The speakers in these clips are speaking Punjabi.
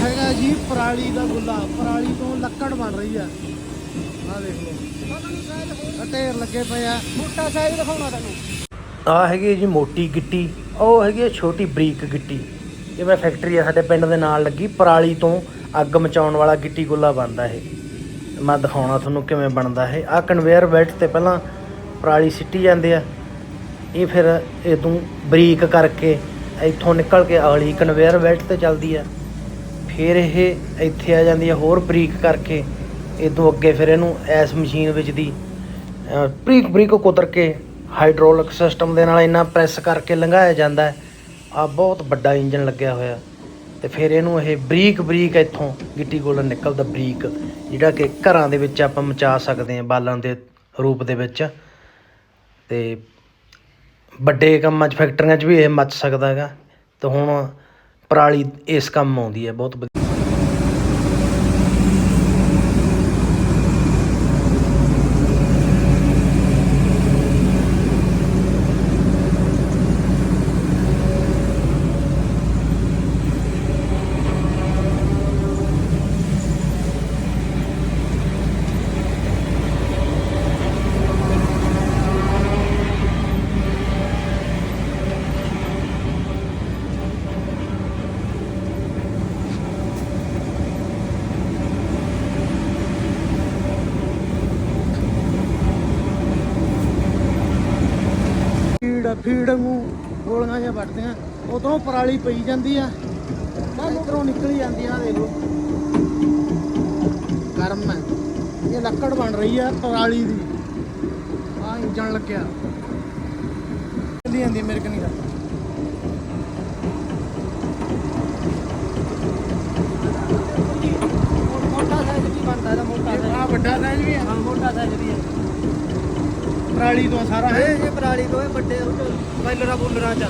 ਹੈਗਾ ਜੀ ਪਰਾਲੀ ਦਾ ਗੁੱਲਾ। ਪਰਾਲੀ ਤੋਂ ਲੱਕੜ ਬਣ ਰਹੀ ਆ। ਆ ਦੇਖ ਲਓ। ਆ ਢੇਰ ਲੱਗੇ ਪਏ ਆ। ਮੋਟਾ ਸਾਈਜ਼ ਦਿਖਾਉਣਾ ਤੈਨੂੰ ਆ ਹੈਗੀ ਹੈ ਜੀ ਮੋਟੀ ਗਿੱਟੀ। ਉਹ ਹੈਗੀ ਹੈ ਛੋਟੀ ਬਰੀਕ ਗਿੱਟੀ। ਇਹ ਮੈਂ ਫੈਕਟਰੀ ਆ ਸਾਡੇ ਪਿੰਡ ਦੇ ਨਾਲ ਲੱਗੀ। ਪਰਾਲੀ ਤੋਂ ਅੱਗ ਮਚਾਉਣ ਵਾਲਾ ਗਿੱਟੀ ਗੁੱਲਾ ਬਣਦਾ ਇਹ। ਮੈਂ ਦਿਖਾਉਣਾ ਤੁਹਾਨੂੰ ਕਿਵੇਂ ਬਣਦਾ ਇਹ। ਆ ਕਨਵੇਅਰ ਬੈਲਟ ਤੇ ਪਹਿਲਾਂ ਪਰਾਲੀ ਸਿੱਟੀ ਜਾਂਦੇ ਆ। ਇਹ ਫਿਰ ਇਦੋਂ ਬਰੀਕ ਕਰਕੇ ਇੱਥੋਂ ਨਿਕਲ ਕੇ ਅਗਲੀ ਕਨਵੇਅਰ ਬੈਲਟ ਤੇ ਚੱਲਦੀ ਆ। ਫਿਰ ਇਹ ਇੱਥੇ ਆ ਜਾਂਦੀ ਹੈ ਹੋਰ ਬਰੀਕ ਕਰਕੇ ਇਦੋਂ ਅੱਗੇ ਫਿਰ ਇਹਨੂੰ ਐਸ ਮਸ਼ੀਨ ਵਿੱਚ ਦੀ ਬਰੀਕ ਬਰੀਕ ਕੁਤਰ ਕੇ ਹਾਈਡ੍ਰੋਲਿਕ ਸਿਸਟਮ ਦੇ ਨਾਲ ਇੰਨਾ ਪ੍ਰੈਸ ਕਰਕੇ ਲੰਘਾਇਆ ਜਾਂਦਾ ਹੈ। ਆ ਬਹੁਤ ਵੱਡਾ ਇੰਜਨ ਲੱਗਿਆ ਹੋਇਆ। ਤੇ ਫਿਰ ਇਹਨੂੰ ਇਹ ਬਰੀਕ ਬਰੀਕ ਇੱਥੋਂ ਗਿੱਟੀ ਗੋਲਾ ਨਿਕਲਦਾ ਬਰੀਕ, ਜਿਹੜਾ ਕਿ ਘਰਾਂ ਦੇ ਵਿੱਚ ਆਪਾਂ ਮਚਾ ਸਕਦੇ ਹਾਂ ਬਾਲਣ ਦੇ ਰੂਪ ਦੇ ਵਿੱਚ। ਤੇ ਵੱਡੇ ਕੰਮਾਂ 'ਚ, ਫੈਕਟਰੀਆਂ 'ਚ ਵੀ ਇਹ ਮੱਚ ਸਕਦਾ ਹੈਗਾ। ਤੇ ਹੁਣ ਪਰਾਲੀ ਇਸ ਕੰਮ ਆਉਂਦੀ ਹੈ, ਬਹੁਤ ਵਧੀਆ ਫੀਡ ਫੀਡ ਨੂੰ ਗੋਲੀਆਂ ਜਿਹਾ ਵੱਟਦੀਆਂ ਉਧਰੋਂ ਪਰਾਲੀ ਪਈ ਜਾਂਦੀ ਆ। ਤਾਂ ਉਧਰੋਂ ਨਿਕਲ ਜਾਂਦੀ ਆ ਦੇਖ ਲਓ। ਗਰਮ ਹੈ ਇਹ ਲੱਕੜ ਬਣ ਰਹੀ ਆ ਪਰਾਲੀ ਦੀ। ਆ ਇੰਜਣ ਲੱਗਿਆ। ਜਲਦੀ ਜਾਂਦੀ ਮੇਰੇ ਕਨੀ ਦਾ। ਮੋਟਾ ਸਾਈਜ਼ ਵੀ ਬਣਦਾ ਇਹਦਾ ਮੋਟਾ ਆ ਵੱਡਾ ਸਾਈਜ਼ ਵੀ ਆ। ਹਾਂ ਮੋਟਾ ਸਾਈਜ਼ ਵੀ ਹੈ ਪਰਾਲੀ ਤੋਂ ਸਾਰਾ। ਹੈ ਇਹ ਪਰਾਲੀ ਤੋਂ ਇਹ ਵੱਡੇ ਬਾਈਲਰਾਂ ਬੁੱਲਰਾਂ ਚ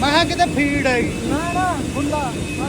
ਮੈਂ ਕਿਹਾ ਕਿਤੇ ਫੀਡ ਹੈਗੀ। ਨਾ ਨਾ ਬੁੱਲਾ ਬਾਕੀ